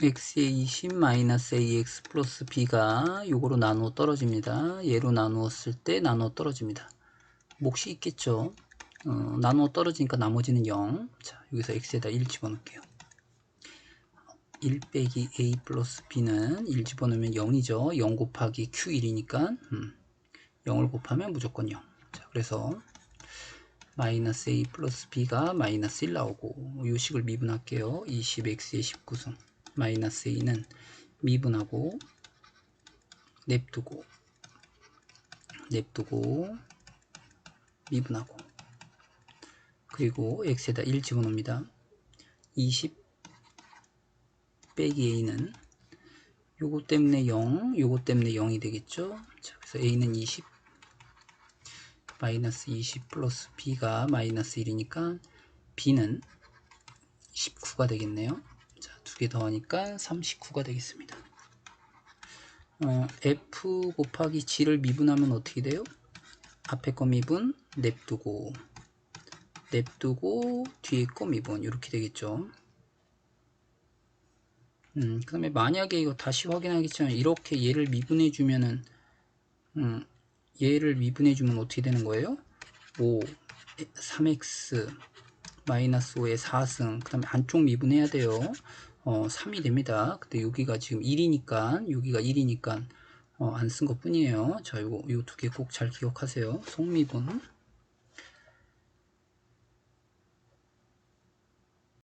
x의 20 마이너스 ax 플러스 b가 요거로 나누어 떨어집니다. 얘로 나누었을 때 나누어 떨어집니다. 몫이 있겠죠. 어, 나누어 떨어지니까 나머지는 0. 자, 여기서 x에다 1 집어넣을게요. 1 빼기 a 플러스 b는 1 집어넣으면 0이죠. 0 곱하기 q1이니까 음, 0을 곱하면 무조건 0. 자, 그래서 마이너스 a 플러스 b가 마이너스 1 나오고 요 식을 미분할게요. 20x의 19승 마이너스 a는 미분하고 냅두고 냅두고 미분하고 그리고 x에다 1 집어넣습니다. 20 빼기 a는 요거 때문에 0, 요거 때문에 0이 되겠죠. 자, 그래서 a는 20 마이너스 20 플러스 b가 마이너스 1이니까 b는 19가 되겠네요. 개 더하니까 39가 되겠습니다. 어, f 곱하기 g를 미분하면 어떻게 돼요? 앞에 거 미분 냅두고 냅두고 뒤에 거 미분 이렇게 되겠죠. 음, 그 다음에 만약에 이거 다시 확인하겠지만 이렇게 얘를 미분해 주면은 음, 얘를 미분해 주면 어떻게 되는 거예요? 5 3x 마이너스 5의 4승 그 다음에 안쪽 미분해야 돼요 어, 3이 됩니다. 근데 여기가 지금 1이니까 여기가 1이니까 어, 안 쓴 것 뿐이에요. 자 요거 요 두 개 꼭 잘 기억하세요. 속미분